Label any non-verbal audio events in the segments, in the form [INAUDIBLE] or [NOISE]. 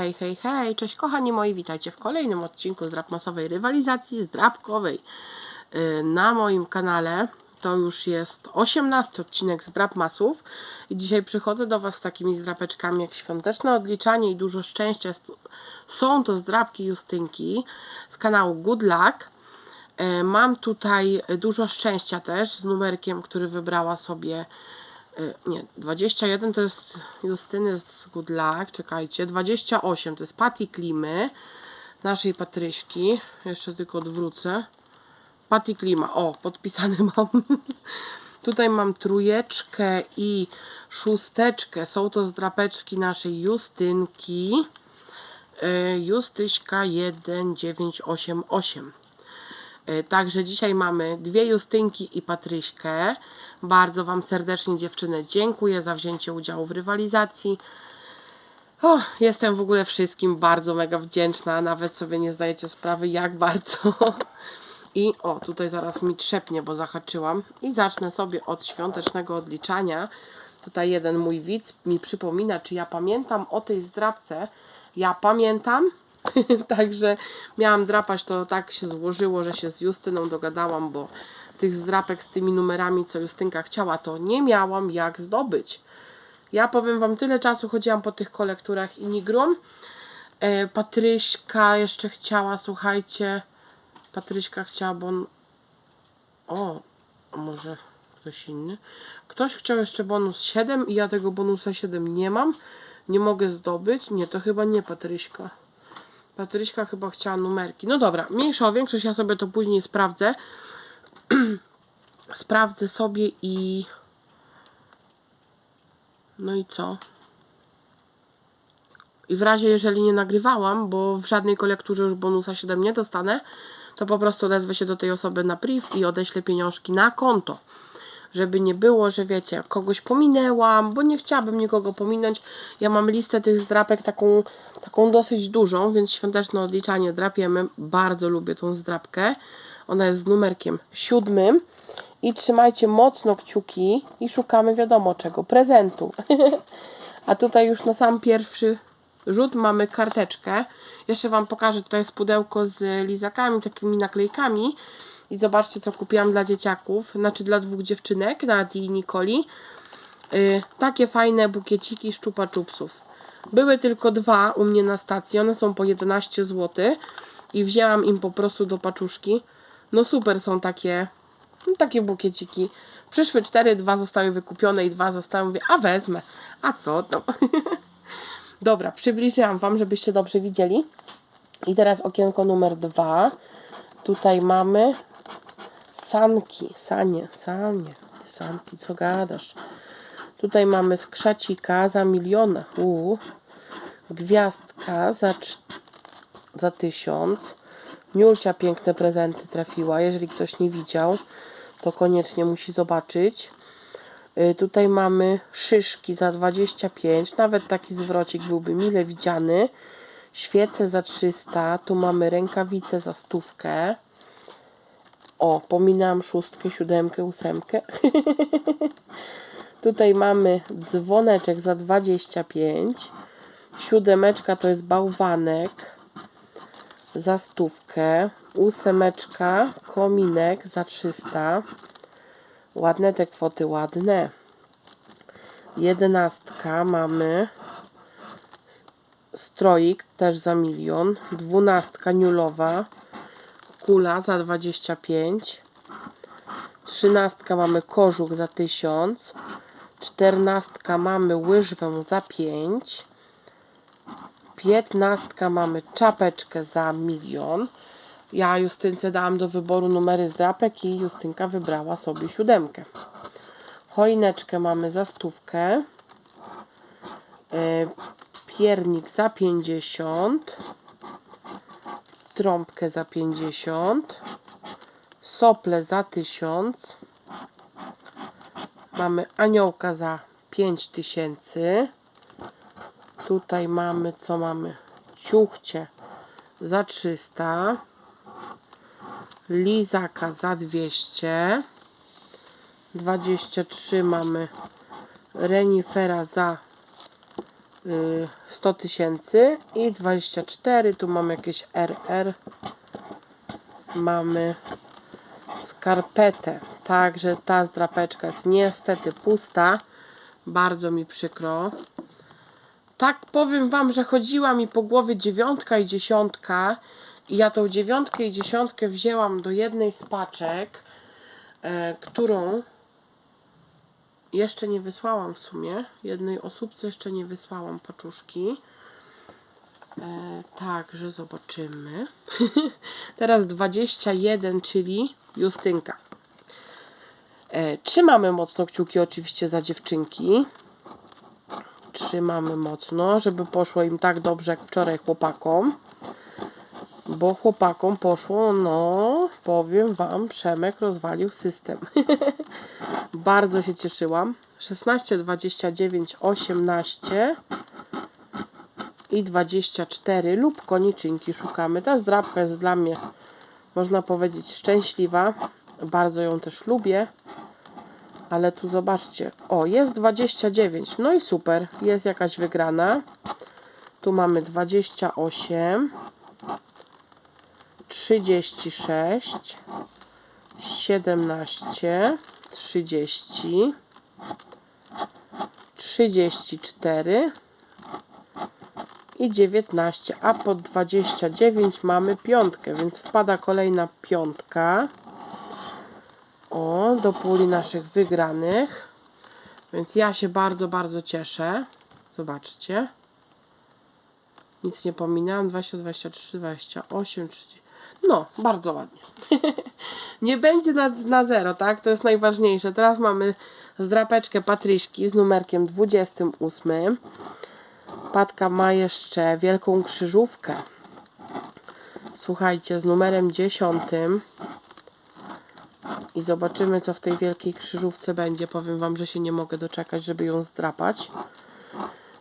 Hej, hej, hej, cześć kochani moi, witajcie w kolejnym odcinku z masowej rywalizacji zdrabkowej yy, na moim kanale. To już jest 18 odcinek z masów i dzisiaj przychodzę do Was z takimi zdrapeczkami jak świąteczne odliczanie i dużo szczęścia. Są to zdrabki Justynki z kanału Good Luck. E, Mam tutaj dużo szczęścia też z numerkiem, który wybrała sobie. E, Nie, 21 to jest Justyny z Good Luck, czekajcie. 28 to jest Patty Klimy, naszej Patryśki. Jeszcze tylko odwrócę. Patty Klima, o, podpisany [LAUGHS] mam. Tutaj mam trójeczkę i szósteczkę. Są to zdrapeczki naszej Justynki. E, Justyśka 1988. E, Także dzisiaj mamy dwie Justynki i Patryśkę. Bardzo Wam serdecznie dziewczyny dziękuję za wzięcie udziału w rywalizacji. O, jestem w ogóle wszystkim bardzo mega wdzięczna. Nawet sobie nie zdajecie sprawy, jak bardzo. I o, tutaj zaraz mi trzepnie, bo zahaczyłam. I zacznę sobie od świątecznego odliczania. Tutaj jeden mój widz mi przypomina, czy ja pamiętam o tej zdrabce. Ja pamiętam. [LAUGHS] Także miałam drapać, to tak się złożyło, że się z Justyną dogadałam, bo tych zdrapek z tymi numerami, co Justynka chciała, to nie miałam jak zdobyć. Ja powiem Wam, tyle czasu chodziłam po tych kolekturach i nigrum. E, Patryśka jeszcze chciała, słuchajcie, Patryśka chciała, bo on... O, może ktoś inny? Ktoś chciał jeszcze bonus 7 i ja tego bonusa 7 nie mam. Nie mogę zdobyć. Nie, to chyba nie Patryśka. Patryśka chyba chciała numerki. No dobra, mniejsza o większość, ja sobie to później sprawdzę. [CLEARS THROAT] sprawdzę sobie i... No i co? I w razie, jeżeli nie nagrywałam, bo w żadnej kolekturze już bonusa 7 nie dostanę, to po prostu odezwę się do tej osoby na priv i odeślę pieniążki na konto. Żeby nie było, że wiecie, kogoś pominęłam, bo nie chciałabym nikogo pominąć. Ja mam listę tych zdrapek taką, taką dosyć dużą, więc świąteczne odliczanie drapiemy. Bardzo lubię tą zdrapkę. Ona jest z numerkiem siódmym. I trzymajcie mocno kciuki i szukamy wiadomo czego, prezentu. [LAUGHS] A tutaj już na sam pierwszy rzut mamy karteczkę. Jeszcze Wam pokażę, tutaj jest pudełko z lizakami, takimi naklejkami. I zobaczcie, co kupiłam dla dzieciaków, znaczy dla dwóch dziewczynek, Nati i Nikoli. Yy, takie fajne bukieciki szczupa czupsów. Były tylko dwa u mnie na stacji, one są po 11 zł. I wzięłam im po prostu do paczuszki. No super są takie, no takie bukieciki. Przyszły cztery, dwa zostały wykupione i dwa zostały. Mówię, a wezmę. A co to? [LAUGHS] Dobra, przybliżyłam Wam, żebyście dobrze widzieli. I teraz okienko numer dwa. Tutaj mamy sanki, sanie, sanie, sanki, co gadasz. Tutaj mamy skrzacika za miliona, uu. gwiazdka za, za tysiąc. Niulcia piękne prezenty trafiła. Jeżeli ktoś nie widział, to koniecznie musi zobaczyć. Y, Tutaj mamy szyszki za 25, nawet taki zwrocik byłby mile widziany. Świece za 300, tu mamy rękawice za stówkę. O, pominęłam szóstkę, siódemkę, ósemkę. [LAUGHS] Tutaj mamy dzwoneczek za 25. Siódemeczka to jest bałwanek za stówkę. Ósemeczka, kominek za 300. Ładne te kwoty, ładne. Jedenastka mamy. Stroik też za milion. Dwunastka niulowa. Kula za 25. Trzynastka mamy kożuch za 1000. Czternastka mamy łyżwę za 5. Piętnastka mamy czapeczkę za milion. Ja Justynce dałam do wyboru numery z drapek i Justynka wybrała sobie siódemkę. Choineczkę mamy za stówkę. E, piernik za 50. Trąbkę za 50. Sople za 1000. Mamy aniołka za 5000. Tutaj mamy, co mamy? Ciuchcie za 300. Lizaka za 200. 23 mamy renifera za 100 tysięcy i 24. Tu mamy jakieś RR. Mamy skarpetę. Także ta zdrapeczka jest niestety pusta. Bardzo mi przykro. Tak powiem wam, że chodziła mi po głowie dziewiątka i dziesiątka. I ja tą dziewiątkę i dziesiątkę wzięłam do jednej z paczek, e, którą jeszcze nie wysłałam w sumie. Jednej osóbce jeszcze nie wysłałam paczuszki. E, także zobaczymy. [LAUGHS] Teraz 21, czyli Justynka. E, trzymamy mocno kciuki oczywiście za dziewczynki. Trzymamy mocno, żeby poszło im tak dobrze jak wczoraj chłopakom. Bo chłopakom poszło, no powiem wam, Przemek rozwalił system. [LAUGHS] Bardzo się cieszyłam. 16, 29, 18 i 24 lub koniczynki szukamy. Ta zdrabka jest dla mnie, można powiedzieć, szczęśliwa. Bardzo ją też lubię. Ale tu zobaczcie. O, jest 29. No i super. Jest jakaś wygrana. Tu mamy 28. 36. 17. 30. 34 i 19, a pod 29 mamy piątkę, więc wpada kolejna piątka. O, do puli naszych wygranych. Więc ja się bardzo, bardzo cieszę. Zobaczcie. Nic nie pominęłam. 20, 23, 28, 30. No, bardzo ładnie. [LAUGHS] nie będzie na, na zero, tak? To jest najważniejsze. Teraz mamy zdrapeczkę Patryszki z numerkiem 28. Patka ma jeszcze wielką krzyżówkę. Słuchajcie, z numerem 10. I zobaczymy, co w tej wielkiej krzyżówce będzie. Powiem Wam, że się nie mogę doczekać, żeby ją zdrapać.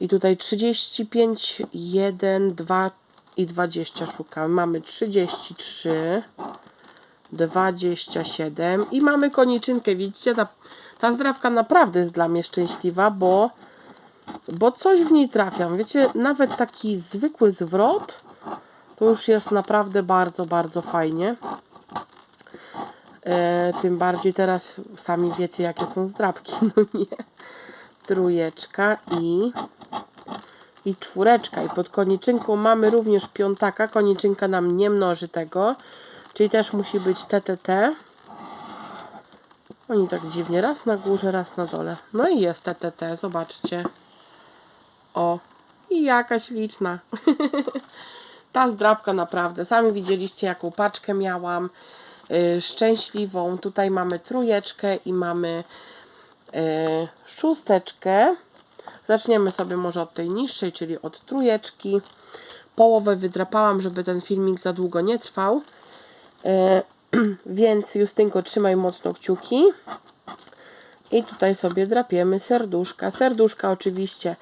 I tutaj 35, 1, 2 i 20 szukam. Mamy 33, 27 i mamy koniczynkę. Widzicie, ta, ta zdrapka naprawdę jest dla mnie szczęśliwa, bo, bo coś w niej trafiam. Wiecie, nawet taki zwykły zwrot to już jest naprawdę bardzo, bardzo fajnie. E, tym bardziej teraz sami wiecie, jakie są zdrabki. [LAUGHS] No nie. Trójeczka i, i czwóreczka. I pod koniczynką mamy również piątaka. Koniczynka nam nie mnoży tego. Czyli też musi być TTT. Oni tak dziwnie, raz na górze, raz na dole. No i jest TTT, zobaczcie. O, i jakaś liczna. [LAUGHS] Ta zdrabka naprawdę. Sami widzieliście, jaką paczkę miałam. Yy, szczęśliwą. Tutaj mamy trójeczkę i mamy yy, szósteczkę. Zaczniemy sobie może od tej niższej, czyli od trójeczki. Połowę wydrapałam, żeby ten filmik za długo nie trwał. E, [CLEARS THROAT] więc Justynko, trzymaj mocno kciuki. I tutaj sobie drapiemy serduszka. Serduszka oczywiście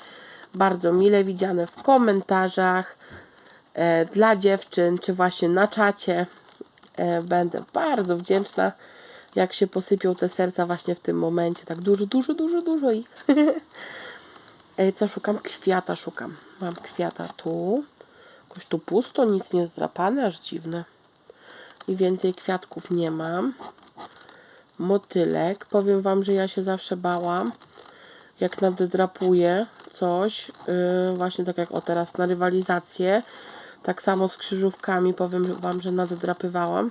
bardzo mile widziane w komentarzach e, dla dziewczyn, czy właśnie na czacie. E, będę bardzo wdzięczna, jak się posypią te serca właśnie w tym momencie. Tak dużo, dużo, dużo, dużo ich. [LAUGHS] e, co szukam? Kwiata szukam. Mam kwiata tu. Jakoś tu pusto, nic nie zdrapane, aż dziwne i więcej kwiatków nie mam. Motylek. Powiem Wam, że ja się zawsze bałam, jak naddrapuję coś, yy, właśnie tak jak o teraz na rywalizację, tak samo z krzyżówkami, powiem Wam, że naddrapywałam.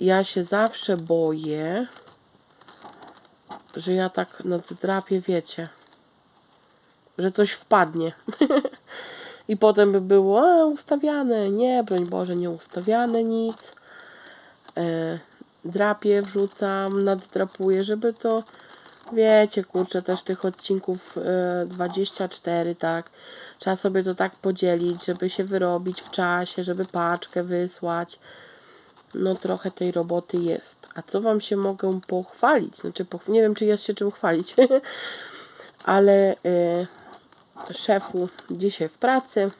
Ja się zawsze boję, że ja tak naddrapię, wiecie, że coś wpadnie. [LAUGHS] I potem by było a, ustawiane. Nie, broń Boże, nie ustawiane nic. E, wrzucam, naddrapuję, żeby to wiecie, kurczę, też tych odcinków e, 24, tak. Trzeba sobie to tak podzielić, żeby się wyrobić w czasie, żeby paczkę wysłać. No trochę tej roboty jest. A co Wam się mogę pochwalić? Znaczy, poch nie wiem, czy jest się czym chwalić. [LAUGHS] Ale... E, szefu dzisiaj w pracy.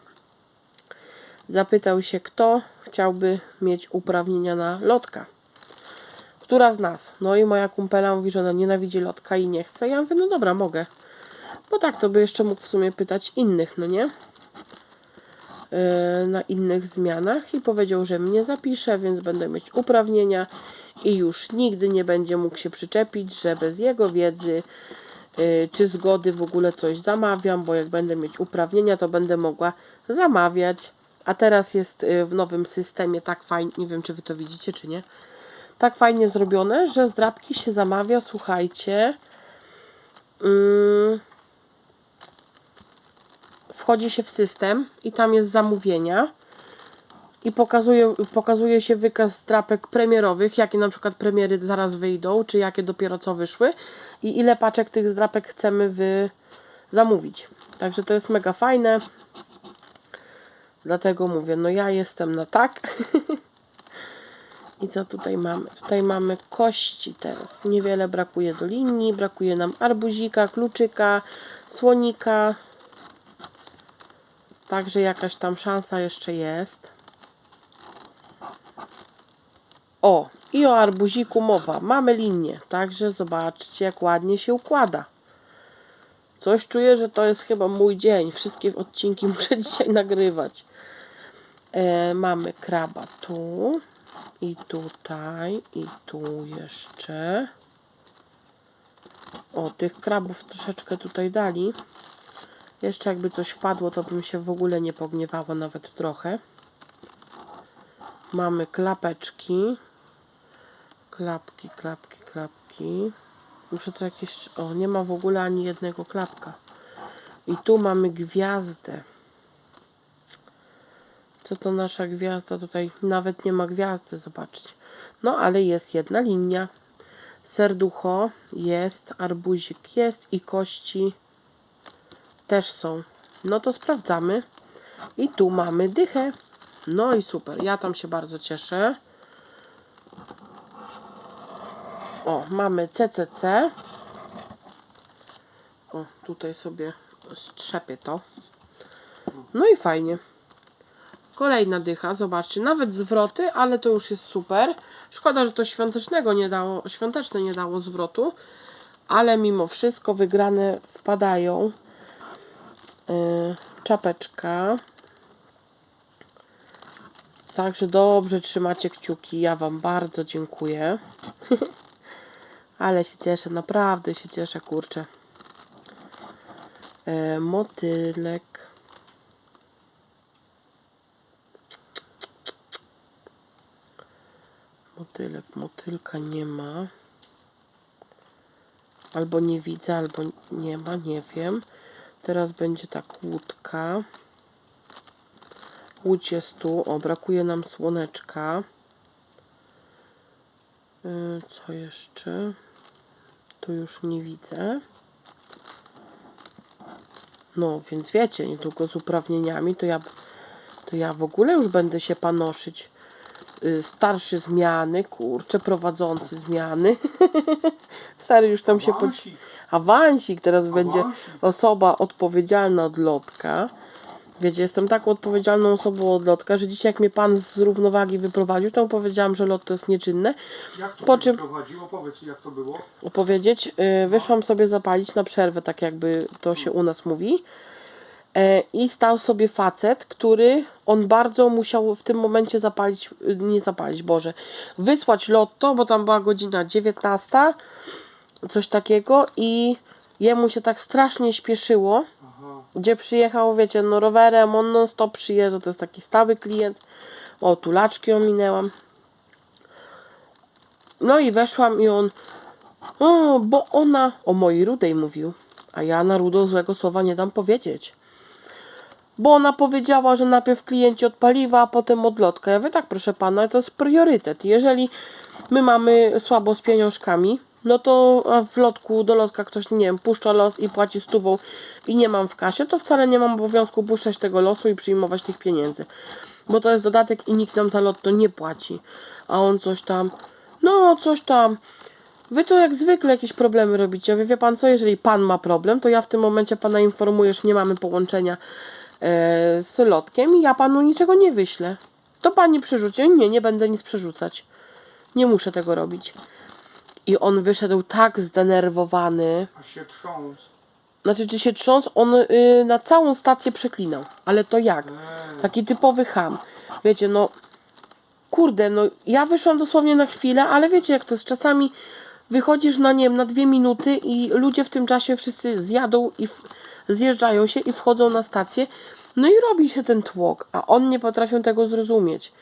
Zapytał się, kto chciałby mieć uprawnienia na lotka. Która z nas? No i moja kumpela mówi, że ona nienawidzi lotka i nie chce. Ja mówię, no dobra, mogę. Bo tak, to by jeszcze mógł w sumie pytać innych, no nie? Yy, na innych zmianach i powiedział, że mnie zapisze, więc będę mieć uprawnienia i już nigdy nie będzie mógł się przyczepić, że bez jego wiedzy czy zgody w ogóle coś zamawiam, bo jak będę mieć uprawnienia, to będę mogła zamawiać. A teraz jest yy, w nowym systemie tak fajnie, nie wiem czy wy to widzicie, czy nie, tak fajnie zrobione, że zdrabki się zamawia, słuchajcie. Yy, wchodzi się w system i tam jest zamówienia i pokazuje, pokazuje się wykaz drapek premierowych, jakie na przykład premiery zaraz wyjdą, czy jakie dopiero co wyszły i ile paczek tych zdrapek chcemy wy zamówić. Także to jest mega fajne. Dlatego mówię, no ja jestem na tak. [LAUGHS] I co tutaj mamy? Tutaj mamy kości teraz. Niewiele brakuje do linii. Brakuje nam arbuzika, kluczyka, słonika. Także jakaś tam szansa jeszcze jest. O, i o arbuziku mowa. Mamy linię, także zobaczcie, jak ładnie się układa. Coś czuję, że to jest chyba mój dzień. Wszystkie odcinki [LAUGHS] muszę dzisiaj nagrywać. E, mamy kraba tu i tutaj i tu jeszcze. O, tych krabów troszeczkę tutaj dali. Jeszcze jakby coś wpadło, to bym się w ogóle nie pogniewała nawet trochę. Mamy klapeczki. Klapki, klapki, klapki. Muszę to jakieś... O, nie ma w ogóle ani jednego klapka. I tu mamy gwiazdę. Co to nasza gwiazda? Tutaj nawet nie ma gwiazdy, zobaczcie. No, ale jest jedna linia. Serducho jest, arbuzik jest i kości też są. No to sprawdzamy. I tu mamy dychę. No i super. Ja tam się bardzo cieszę. O, mamy CCC. O, tutaj sobie strzepię to. No i fajnie. Kolejna dycha, zobaczcie, nawet zwroty, ale to już jest super. Szkoda, że to świątecznego nie dało, świąteczne nie dało zwrotu, ale mimo wszystko wygrane wpadają. Yy, czapeczka. Także dobrze trzymacie kciuki. Ja Wam bardzo dziękuję. [LAUGHS] Ale się cieszę, naprawdę się cieszę, kurczę. E, motylek. Motylek, motylka nie ma. Albo nie widzę, albo nie ma, nie wiem. Teraz będzie tak łódka. Łódź jest tu. O, brakuje nam słoneczka. Y, Co jeszcze? Tu już nie widzę. No, więc wiecie, niedługo z uprawnieniami to ja, to ja w ogóle już będę się panoszyć. Y, Starszy zmiany, kurczę, prowadzący zmiany. [LAUGHS] Stary już tam się pod... Awansik. Awansik teraz będzie Awansik. osoba odpowiedzialna od lotka. Wiecie, jestem taką odpowiedzialną osobą od lotka, że dzisiaj jak mnie pan z równowagi wyprowadził, to powiedziałam, że lot to jest nieczynne. Jak to Po czym- prowadziło? Powiedz jak to było. opowiedzieć. Y, Wyszłam sobie zapalić na przerwę, tak jakby to się u nas mówi. E, I stał sobie facet, który on bardzo musiał w tym momencie zapalić, y, nie zapalić, Boże, wysłać lotto, bo tam była godzina 19, coś takiego i jemu się tak strasznie śpieszyło. Gdzie przyjechał, wiecie, no rowerem, on non stop przyjeżdża, to jest taki stały klient. O, tulaczki ominęłam. No i weszłam i on, o, bo ona o mojej rudej mówił, a ja na rudą złego słowa nie dam powiedzieć. Bo ona powiedziała, że najpierw klienci od paliwa, a potem od lotka. Ja mówię, tak proszę pana, to jest priorytet. Jeżeli my mamy słabo z pieniążkami, no to w lotku do lotka ktoś, nie wiem, puszcza los i płaci stówą i nie mam w kasie, to wcale nie mam obowiązku puszczać tego losu i przyjmować tych pieniędzy. Bo to jest dodatek i nikt nam za lotto nie płaci. A on coś tam, no coś tam. Wy to jak zwykle jakieś problemy robicie. Wie, wie pan co, jeżeli pan ma problem, to ja w tym momencie pana informuję, że nie mamy połączenia e, z lotkiem i ja panu niczego nie wyślę. To pani przerzuci. Nie, nie będę nic przerzucać. Nie muszę tego robić. I on wyszedł tak zdenerwowany. Aż się trząs. znaczy czy się trząsł, on y, na całą stację przeklinał. Ale to jak? Taki typowy ham. Wiecie, no kurde, no ja wyszłam dosłownie na chwilę, ale wiecie jak to jest, czasami wychodzisz na nie wiem, na dwie minuty i ludzie w tym czasie wszyscy zjadą i zjeżdżają się i wchodzą na stację, no i robi się ten tłok, a on nie potrafią tego zrozumieć.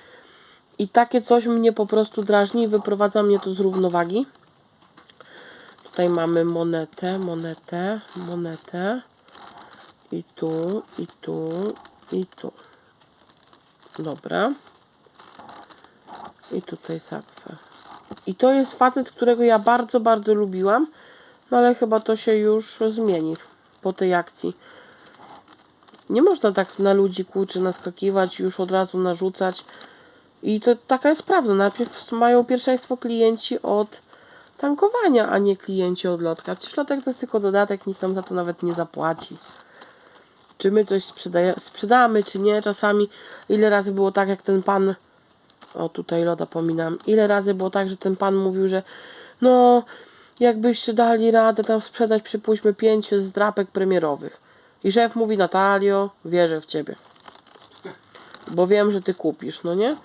I takie coś mnie po prostu drażni i wyprowadza mnie to z równowagi. Tutaj mamy monetę, monetę, monetę. I tu, i tu, i tu. Dobra. I tutaj sakwę. I to jest facet, którego ja bardzo, bardzo lubiłam. No ale chyba to się już zmieni po tej akcji. Nie można tak na ludzi kurczy naskakiwać, już od razu narzucać. I to taka jest prawda. Najpierw mają pierwszeństwo klienci od tankowania, a nie klienci od lotka. Przecież lotek to jest tylko dodatek, nikt nam za to nawet nie zapłaci. Czy my coś sprzedamy, czy nie. Czasami ile razy było tak, jak ten pan o, tutaj loda pominam. Ile razy było tak, że ten pan mówił, że no, jakbyście dali radę tam sprzedać, przypuśćmy, pięć zdrapek premierowych. I szef mówi, Natalio, wierzę w ciebie. Bo wiem, że ty kupisz, no nie?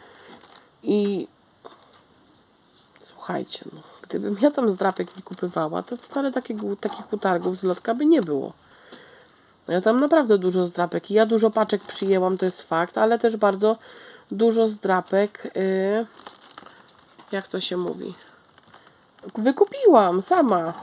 I słuchajcie, no, gdybym ja tam zdrapek nie kupywała, to wcale takich utargów z lotka by nie było. Ja tam naprawdę dużo zdrapek i ja dużo paczek przyjęłam, to jest fakt, ale też bardzo dużo zdrapek, yy, jak to się mówi, wykupiłam sama.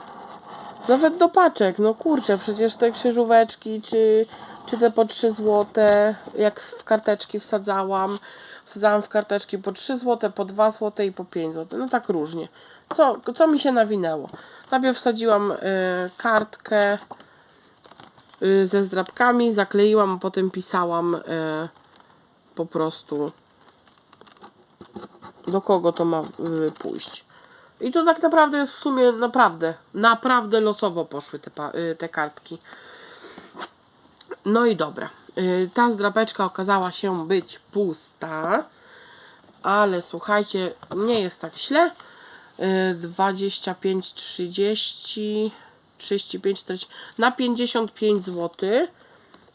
Nawet do paczek, no kurczę, przecież te krzyżóweczki, czy, czy te po 3 złote, jak w karteczki wsadzałam, wsadzałam w karteczki po 3 złote, po 2 złote i po 5 złote, no tak różnie. Co, co mi się nawinęło? Najpierw wsadziłam y, kartkę y, ze zdrabkami, zakleiłam, a potem pisałam y, po prostu do kogo to ma y, pójść. I to tak naprawdę jest w sumie naprawdę, naprawdę losowo poszły te, y, te kartki. No i dobra. Y, Ta zdrapeczka okazała się być pusta, ale słuchajcie, nie jest tak źle. Y, 25, 30, 35, 40, na 55 zł.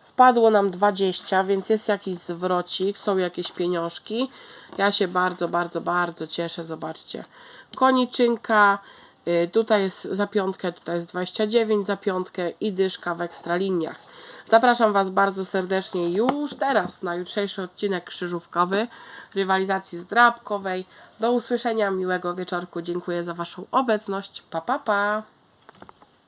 Wpadło nam 20, więc jest jakiś zwrocik, są jakieś pieniążki. Ja się bardzo, bardzo, bardzo cieszę. Zobaczcie. Koniczynka. Y, Tutaj jest za piątkę, tutaj jest 29 za piątkę i dyszka w ekstraliniach. Zapraszam Was bardzo serdecznie już teraz na jutrzejszy odcinek krzyżówkowy rywalizacji zdrabkowej. Do usłyszenia, miłego wieczorku. Dziękuję za Waszą obecność. Pa, pa, pa.